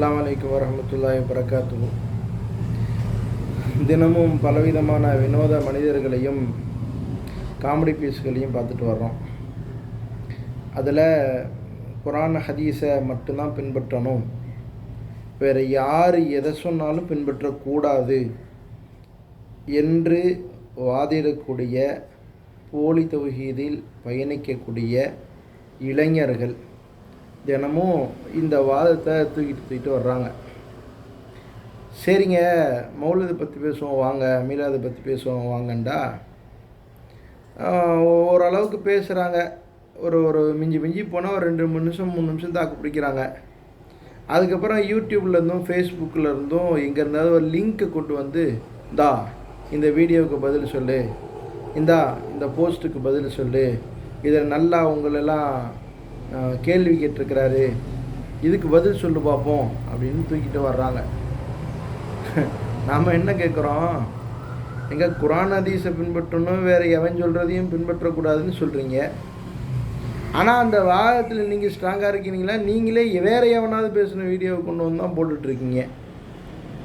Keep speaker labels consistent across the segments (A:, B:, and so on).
A: அஸ்லாம் வலைக்கம் வரஹ்மத்துல்லாஹி வரகாத்து தினமும் பலவிதமான வினோத மனிதர்களையும் காமெடி பீஸ்களையும் பார்த்துட்டு வர்றோம். அதில் குரான் ஹதீஸை மட்டும்தான் பின்பற்றணும். வேறு யார் எதை சொன்னாலும் பின்பற்றக்கூடாது என்று வாதிடக்கூடிய போலி தொகுதியில் பயணிக்கக்கூடிய இளைஞர்கள் தினமும் இந்த வாதத்தை தூக்கிட்டு தூக்கிட்டு வர்றாங்க. சரிங்க மௌலதை பற்றி பேசுவோம் வாங்க மீலாதை பற்றி பேசுவோம் வாங்கண்டா. ஓரளவுக்கு பேசுகிறாங்க ஒரு ஒரு மிஞ்சி மிஞ்சி போனால் ஒரு ரெண்டு மூணு நிமிஷம் மூணு நிமிஷம் தாக்கு பிடிக்கிறாங்க. அதுக்கப்புறம் யூடியூப்ல இருந்தும் ஃபேஸ்புக்கில் இருந்தும் எங்கே இருந்தாவது ஒரு லிங்க்கை கொண்டு வந்து இந்தா இந்த வீடியோவுக்கு பதில் சொல்லு. இந்தா இந்த போஸ்ட்டுக்கு பதில் சொல்லு. இதை நல்லா உங்களெல்லாம் கேள்வி கேட்டிருக்கிறாரு. இதுக்கு பதில் சொல்லு பார்ப்போம் அப்படின்னு தூக்கிட்டு வர்றாங்க. நாம் என்ன கேட்குறோம் எங்கே குரான் ஹதீஸை பின்பற்றணும் வேறு எவன் சொல்கிறதையும் பின்பற்றக்கூடாதுன்னு சொல்கிறீங்க ஆனால் அந்த வாதத்தில் நீங்கள் ஸ்ட்ராங்காக இருக்கீங்களா? நீங்களே வேற எவனாவது பேசின வீடியோவை கொண்டு வந்து தான் போட்டுட்ருக்கீங்க.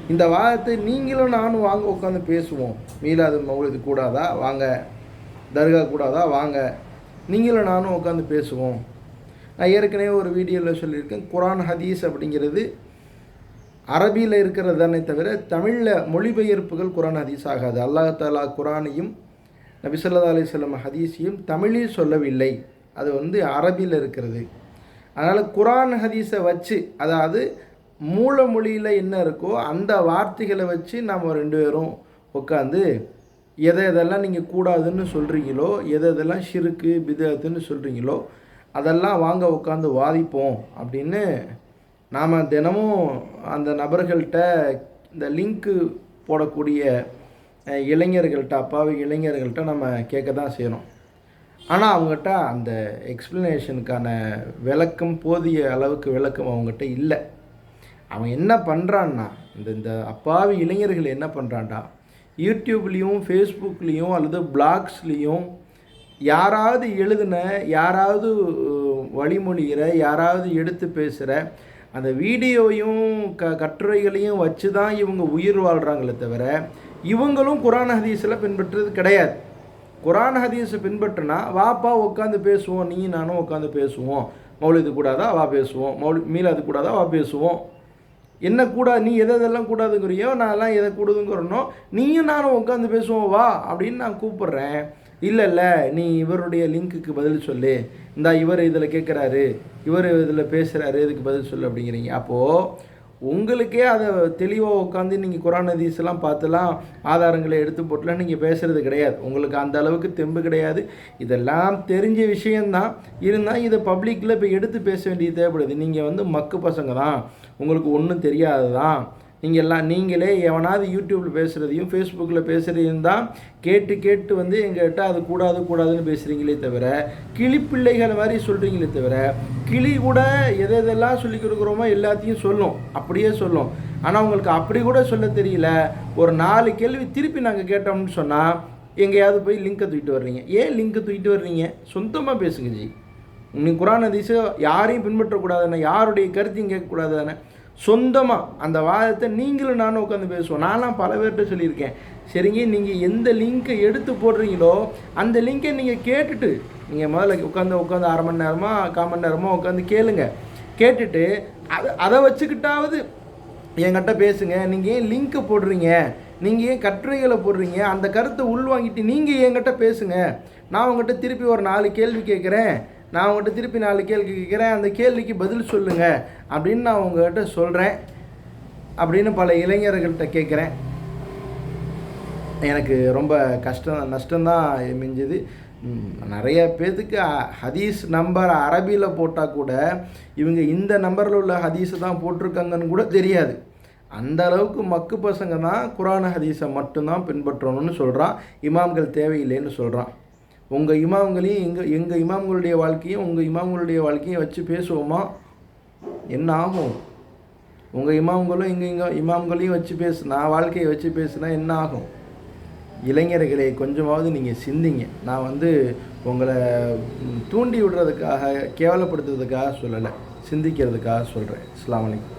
A: இந்த வாதத்தை நீங்களும் நானும் வாங்க உட்காந்து பேசுவோம். மீலாது மௌலது கூடாதா? வாங்க. தர்கா கூடாதா? வாங்க. நீங்களும் நானும் உட்காந்து பேசுவோம். நான் ஏற்கனவே ஒரு வீடியோவில் சொல்லியிருக்கேன். குரான் ஹதீஸ் அப்படிங்கிறது அரபியில் இருக்கிறது தானே தவிர தமிழில் மொழிபெயர்ப்புகள் குரான் ஹதீஸ் ஆகாது. அல்லாஹ் தாலா குரானையும் நபிசல்லா அலிஸ்லாம் ஹதீஸையும் தமிழில் சொல்லவில்லை. அது வந்து அரபியில் இருக்கிறது. அதனால் குரான் ஹதீஸை வச்சு அதாவது மூல மொழியில் என்ன இருக்கோ அந்த வார்த்தைகளை வச்சு நாம் ரெண்டு பேரும் உட்காந்து எதை எதெல்லாம் நீங்கள் கூடாதுன்னு சொல்கிறீங்களோ எதை எதெல்லாம் ஷிருக்கு பிதத்துன்னு சொல்கிறீங்களோ அதெல்லாம் வாங்க உட்காந்து வாதிப்போம் அப்படின்னு நாம் தினமும் அந்த நபர்கள்ட்ட இந்த லிங்க்கு போடக்கூடிய இளைஞர்கள்ட்ட அப்பாவி இளைஞர்கள்ட்ட நம்ம கேட்க தான் செய்கிறோம் ஆனால் அவங்ககிட்ட அந்த எக்ஸ்ப்ளனேஷனுக்கான விளக்கம் போதிய அளவுக்கு விளக்கம் அவங்ககிட்ட இல்லை. அவன் என்ன பண்ணுறான்னா இந்த இந்த அப்பாவி இளைஞர்கள் என்ன பண்ணுறான்டா யூடியூப்லேயும் ஃபேஸ்புக்லேயும் அல்லது பிளாக்ஸ்லேயும் யாராவது எழுதின யாராவது வழிமொழிகிற யாராவது எடுத்து பேசுகிற அந்த வீடியோவையும் க கட்டுரைகளையும் வச்சு தான் இவங்க உயிர் வாழ்கிறாங்களே தவிர இவங்களும் குரான் ஹதீஸில் பின்பற்றுறது கிடையாது. குரான் ஹதீஸை பின்பற்றினா வாப்பா உட்காந்து பேசுவோம் நீ நானும் உட்காந்து பேசுவோம். மௌலிது கூடாதா? வா பேசுவோம். மௌலி மீலாது கூடாதா? வா பேசுவோம். என்ன கூடாது நீ எதை எதெல்லாம் கூடாதுங்கிறியோ நான் எல்லாம் எதை கூடுதுங்கிறனோ நீயும் நானும் உட்காந்து பேசுவோம் வா அப்படின்னு நான் கூப்பிட்றேன். இல்லை இல்லை நீ இவருடைய லிங்க்குக்கு பதில் சொல்லு. இந்தா இவர் இதில் கேட்குறாரு இவர் இதில் பேசுகிறாரு இதுக்கு பதில் சொல்லு அப்படிங்கிறீங்க. அப்போது உங்களுக்கே அதை தெளிவாக உட்காந்து நீங்கள் குரான் நதீஸ்லாம் எல்லாம் பார்த்துலாம் ஆதாரங்களை எடுத்து போட்டுலாம் நீங்கள் பேசுகிறது கிடையாது. உங்களுக்கு அந்த அளவுக்கு தெம்பு கிடையாது. இதெல்லாம் தெரிஞ்ச விஷயந்தான் இருந்தால் இதை பப்ளிக்கில் இப்போ எடுத்து பேச வேண்டியது தேவைப்படுது. நீங்கள் வந்து மக்கு பசங்க தான் உங்களுக்கு ஒன்றும் தெரியாது தான் நீங்கள் எல்லாம் நீங்களே எவனாவது யூடியூப்பில் பேசுகிறதையும் ஃபேஸ்புக்கில் பேசுகிறதையும் தான் கேட்டு கேட்டு வந்து எங்கள்கிட்ட அது கூடாது கூடாதுன்னு பேசுகிறீங்களே தவிர கிளிப்பிள்ளைகள் மாதிரி சொல்கிறீங்களே தவிர கிளி கூட எதை எதெல்லாம் சொல்லி கொடுக்குறோமோ எல்லாத்தையும் சொல்லும். அப்படியே சொல்லும். ஆனால் உங்களுக்கு அப்படி கூட சொல்ல தெரியல. ஒரு நாலு கேள்வி திருப்பி நாங்கள் கேட்டோம்னு சொன்னால் எங்கேயாவது போய் லிங்கை தூக்கிட்டு வர்றீங்க. ஏன் லிங்கை தூக்கிட்டு வர்றீங்க? சொந்தமாக பேசுங்க ஜி. நீ குரான் அதிசயம் யாரையும் பின்பற்றக்கூடாதுன்னு யாருடைய கருத்தையும் கேட்கக்கூடாதுன்னு. சொந்தமாக அந்த வாதத்தை நீங்களும் நானும் உட்காந்து பேசுவோம். நான்லாம் பல பேர்கிட்ட சொல்லியிருக்கேன். சரிங்க நீங்கள் எந்த லிங்க்கை எடுத்து போடுறீங்களோ அந்த லிங்கை நீங்கள் கேட்டுட்டு நீங்கள் முதல்ல உட்காந்து உட்காந்து அரை மணி நேரமா கால் மணி நேரமா உட்காந்து கேளுங்க. கேட்டுட்டு அதை அதை வச்சுக்கிட்டாவது என்கிட்ட பேசுங்க. நீங்கள் ஏன் லிங்க்கை போடுறீங்க? நீங்கள் ஏன் கட்டுரைகளை போடுறீங்க? அந்த கருத்தை உள்வாங்கிட்டு நீங்கள் என்கிட்ட பேசுங்க. நான் உங்கள்கிட்ட திருப்பி ஒரு நாலு கேள்வி கேட்குறேன். நான் உங்கள்கிட்ட திருப்பி நாலு கேள்வி கேட்குறேன் அந்த கேள்விக்கு பதில் சொல்லுங்கள் அப்படின்னு நான் உங்கள்கிட்ட சொல்கிறேன் அப்படின்னு பல இளைஞர்கள்ட்ட கேட்குறேன். எனக்கு ரொம்ப கஷ்டம் நஷ்டம்தான் மிஞ்சுது. நிறைய பேர்த்துக்கு ஹதீஸ் நம்பர் அரபியில் போட்டால் கூட இவங்க இந்த நம்பரில் உள்ள ஹதீஸை தான் போட்டிருக்காங்கன்னு கூட தெரியாது. அந்த அளவுக்கு மக்கு பசங்க தான் குரான ஹதீஸை மட்டும்தான் பின்பற்றணும்னு சொல்கிறான் இமாம்கள் தேவையில்லைன்னு சொல்கிறான் உங்கள் இமாம்களையும் எங்கள் எங்கள் இமாம்களுடைய வாழ்க்கையும் உங்கள் இமாம்களுடைய வாழ்க்கையும் வச்சு பேசுவோமா? என்ன ஆகும்? உங்கள் இமாம்களும் எங்கள் இங்கே இமாம்களையும் வச்சு பேசு நான் வாழ்க்கையை வச்சு பேசுனா என்ன ஆகும்? இளைஞர்களை கொஞ்சமாவது நீங்கள் சிந்திங்க. நான் வந்து உங்களை தூண்டி விடுறதுக்காக கேவலப்படுத்துறதுக்காக சொல்லலை. சிந்திக்கிறதுக்காக சொல்கிறேன் இஸ்லாமலைக்கும்